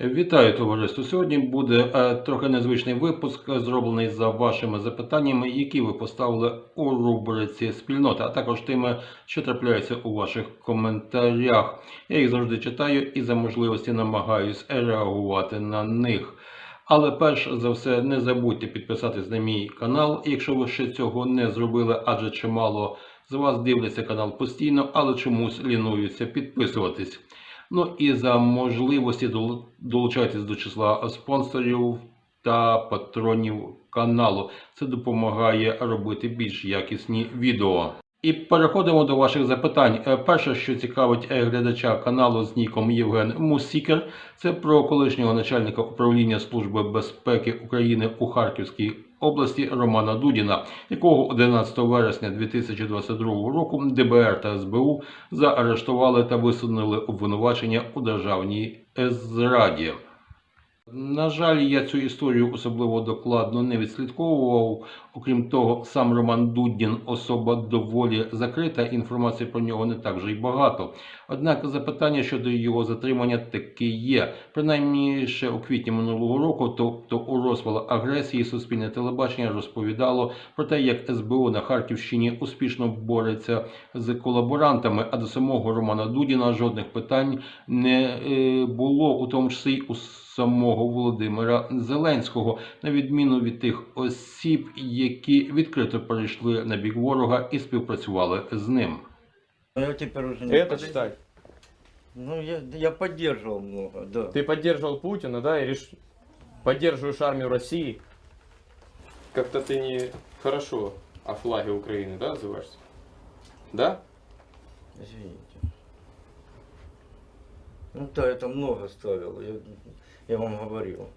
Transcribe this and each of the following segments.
Вітаю товариство. Сьогодні буде е, трохи незвичний випуск, зроблений за вашими запитаннями, які ви поставили у рубриці спільнота, а також тими, що трапляються у ваших коментарях. Я їх завжди читаю і за можливості намагаюсь реагувати на них. Але перш за все, не забудьте підписатись на мій канал, якщо ви ще цього не зробили, адже чимало з вас дивляться канал постійно, але чомусь лінуються підписуватись. Ну і за можливості дол- долучайтесь до числа спонсорів та патронів каналу. Це допомагає робити більш якісні відео. І переходимо до ваших запитань. Е, Перше, що цікавить е, глядача каналу з ніком Євген Мусікер, це про колишнього начальника управління Служби безпеки України у Харківській області Романа Дудіна, якого 11 вересня 2022 року ДБР та СБУ заарештували та висунули обвинувачення у державній зраді. На жаль, я цю історію особливо докладно не відслідковував. Окрім того, сам Роман Дудін особа доволі закрита, інформації про нього не так вже й багато. Однак запитання щодо його затримання таки є. Принаймні ще у квітні минулого року, тобто у розпал агресії, суспільне телебачення розповідало про те, як СБУ на Харківщині успішно бореться з колаборантами, а до самого Романа Дудіна жодних питань не е, було, у тому числі й у самого Володимира Зеленського, на відміну від тих осіб, які відкрито перейшли на бік ворога і співпрацювали з ним. Ну, я теперь уже не Это под- читай. Ну, я, я поддерживал много, да. Ты поддерживал Путина, да, и реш... поддерживаешь армию России. Как-то ты не хорошо о флаге Украины, да, отзываешься? Да? Извините. Ну да, это много ставил, я, я вам говорил.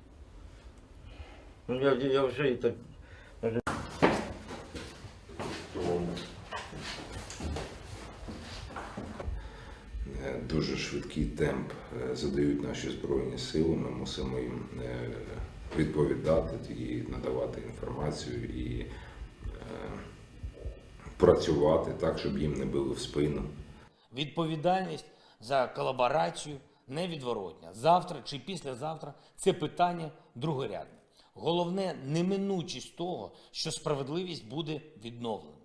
Ну, я, я уже это... Дуже швидкий темп е, задають наші збройні сили. Ми мусимо їм е, відповідати і надавати інформацію і е, працювати так, щоб їм не били в спину. Відповідальність за колаборацію невідворотня. Завтра чи післязавтра це питання другорядне. Головне неминучість того, що справедливість буде відновлена.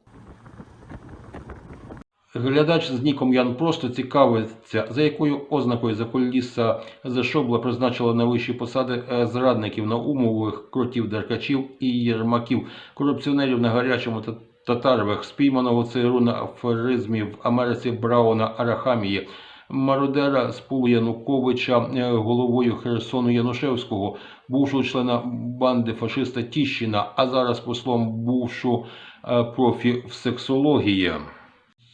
Глядач з ніком Ян просто цікавиться, за якою ознакою Закуліса Зашобла призначила на вищі посади е, зрадників наумових кротів деркачів і єрмаків, корупціонерів на гарячому та татарових, спійманого ЦРУ на аферизмі в Америці Брауна Арахамії, мародера з Пулу Януковича е, головою Херсону Янушевського, бувшого члена банди фашиста Тіщина, а зараз послом бувшу е, профі в сексології.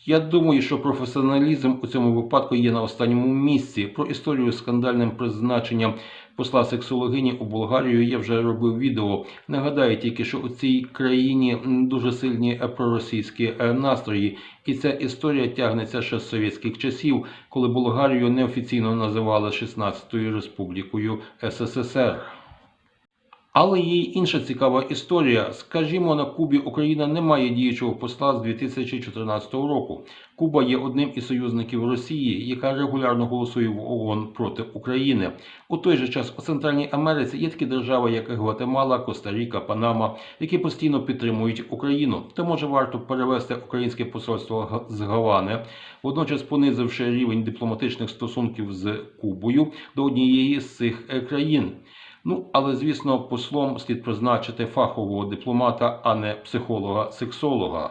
Я думаю, що професіоналізм у цьому випадку є на останньому місці. Про історію з скандальним призначенням посла сексологині у Болгарію я вже робив відео. Нагадаю тільки, що у цій країні дуже сильні проросійські е, настрої, і ця історія тягнеться ще з совєтських часів, коли Болгарію неофіційно називали 16-ю республікою СССР. Але є інша цікава історія. Скажімо, на Кубі Україна не має діючого посла з 2014 року. Куба є одним із союзників Росії, яка регулярно голосує в ООН проти України. У той же час у Центральній Америці є такі держави, як Гватемала, Коста-Ріка, Панама, які постійно підтримують Україну. То може варто перевести українське посольство з Гавани, водночас понизивши рівень дипломатичних стосунків з Кубою до однієї з цих е, країн. Ну, але звісно, послом слід призначити фахового дипломата, а не психолога-сексолога.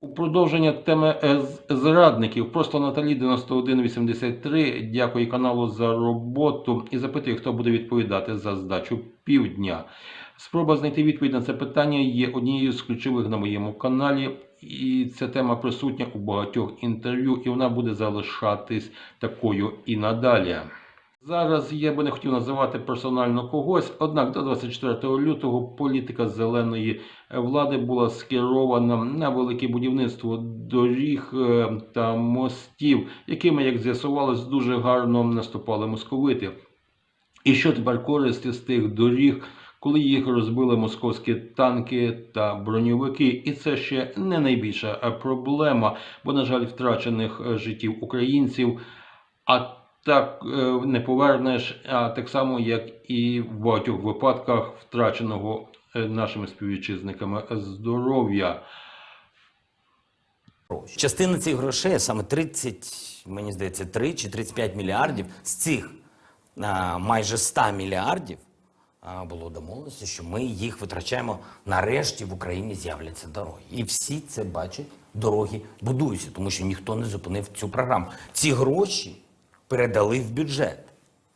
У продовження теми зрадників просто Наталі 9183 дякую каналу за роботу і запитує, хто буде відповідати за здачу півдня. Спроба знайти відповідь на це питання є однією з ключових на моєму каналі, і ця тема присутня у багатьох інтерв'ю, і вона буде залишатись такою і надалі. Зараз я би не хотів називати персонально когось, однак до 24 лютого політика зеленої влади була скерована на велике будівництво доріг е, та мостів, якими, як з'ясувалось, дуже гарно наступали московити. І що тепер користі з тих доріг, коли їх розбили московські танки та броньовики? І це ще не найбільша проблема, бо, на жаль, втрачених життів українців. А так е, не повернеш, а так само, як і в багатьох випадках втраченого е, нашими співвітчизниками здоров'я. Частина цих грошей, саме 30, мені здається, 3 чи 35 мільярдів, з цих майже 100 мільярдів було домовленості, що ми їх витрачаємо. Нарешті в Україні з'являться дороги. І всі це бачать, дороги будуються, тому що ніхто не зупинив цю програму. Ці гроші передали в бюджет.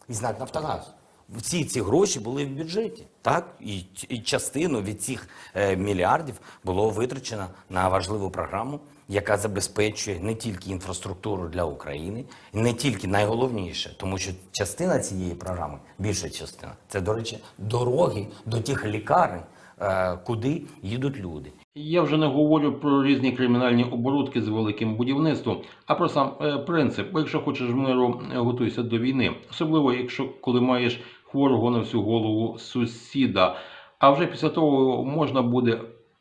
І знак Нафтогаз. Всі ці гроші були в бюджеті, так? І, і частину від цих е, мільярдів було витрачено на важливу програму, яка забезпечує не тільки інфраструктуру для України, не тільки найголовніше, тому що частина цієї програми, більша частина, це, до речі, дороги до тих лікарень, е, куди їдуть люди. Я вже не говорю про різні кримінальні оборудки з великим будівництвом, а про сам е, принцип. Якщо хочеш миру, е, готуйся до війни. Особливо, якщо коли маєш хворого на всю голову сусіда. А вже після того можна буде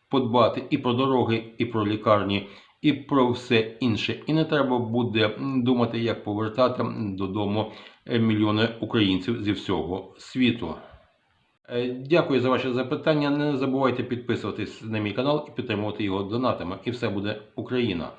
подбати і про дороги, і про лікарні, і про все інше. І не треба буде думати, як повертати додому е, мільйони українців зі всього світу. Е, Дякую за ваші запитання. Не забувайте підписуватись на мій канал і підтримувати його донатами. І все буде Україна.